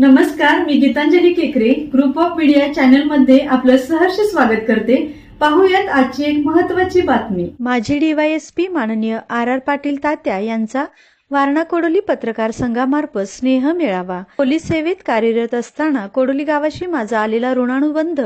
नमस्कार मी गीतांजली केकरे. Group of media चॅनलमध्ये आपलं सहर्ष स्वागत करते. पाहूयात आजची एक महत्वाची बातमी. माजी डीवायएसपी माननीय आर आर पाटील तात्या यांचा वारणा कोडोली पत्रकार संघामार्फत स्नेह मेळावा. पोलीस सेवेत कार्यरत असताना कोडोली गावाशी माझा आलेला ऋणानुबंध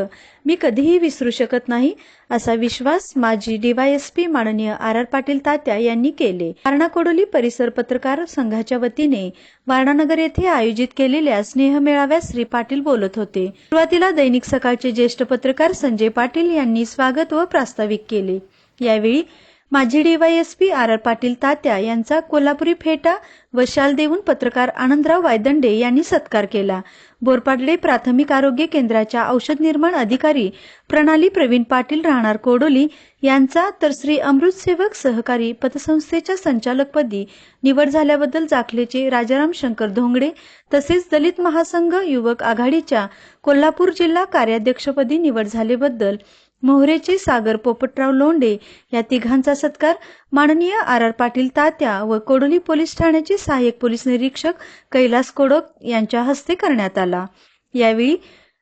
मी कधीही विसरू शकत नाही असा विश्वास माजी डीवायएसपी माननीय आर आर पाटील तात्या यांनी केले. वारणा कोडोली परिसर पत्रकार संघाच्या वतीने वारणानगर येथे आयोजित केलेल्या स्नेह मेळाव्यात श्री पाटील बोलत होते. सुरुवातीला दैनिक सकाळचे ज्येष्ठ पत्रकार संजय पाटील यांनी स्वागत व प्रास्ताविक केले. यावेळी माजी DYSP R R Patil Tatya यांचा कोल्हापुरी फेटा व शाल देऊन पत्रकार आनंदराव वायदंडे यांनी सत्कार केला. बोरपाडले प्राथमिक आरोग्य केंद्राच्या औषध निर्माण अधिकारी प्रणाली प्रवीण पाटील राहणार कोडोली यांचा तर श्री अमृत सेवक सहकारी पतसंस्थेच्या संचालकपदी निवड झाल्याबद्दल जाखलेचे राजाराम शंकर धोंगडे तसेच दलित महासंघ युवक आघाडीच्या कोल्हापूर जिल्हा कार्याध्यक्षपदी निवड झाल्याबद्दल मोहरेचे सागर पोपटराव लोंडे या तिघांचा सत्कार माननीय आर आर पाटील तात्या व कोडोली पोलीस ठाण्याचे सहाय्यक पोलीस निरीक्षक कैलास कोडक यांच्या हस्ते करण्यात आला. यावेळी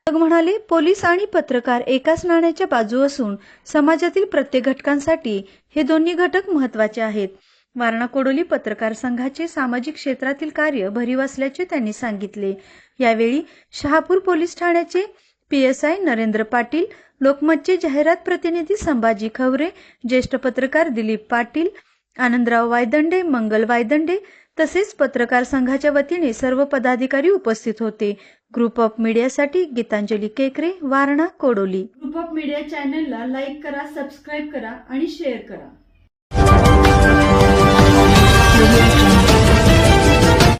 म्हणाले पोलीस आणि पत्रकार एकाच नाण्याच्या बाजू असून समाजातील प्रत्येक घटकांसाठी हे दोन्ही घटक महत्त्वाचे आहेत. वारणा कोडोली पत्रकार संघाचे सामाजिक क्षेत्रातील कार्य भरीव असल्याचे त्यांनी सांगितले. यावेळी शहापूर पोलीस ठाण्याचे पीएसआय नरेंद्र पाटील लोकमतचे जाहिरात प्रतिनिधी संभाजी खवरे ज्येष्ठ पत्रकार दिलीप पाटील आनंदराव वायदंडे मंगल वायदंडे तसेच पत्रकार संघाच्या वतीने सर्व पदाधिकारी उपस्थित होते. Group of मीडियासाठी Gitanjali Kekare Warana Kodoli. Group of media चॅनलला लाईक करा सबस्क्राईब करा आणि शेअर करा.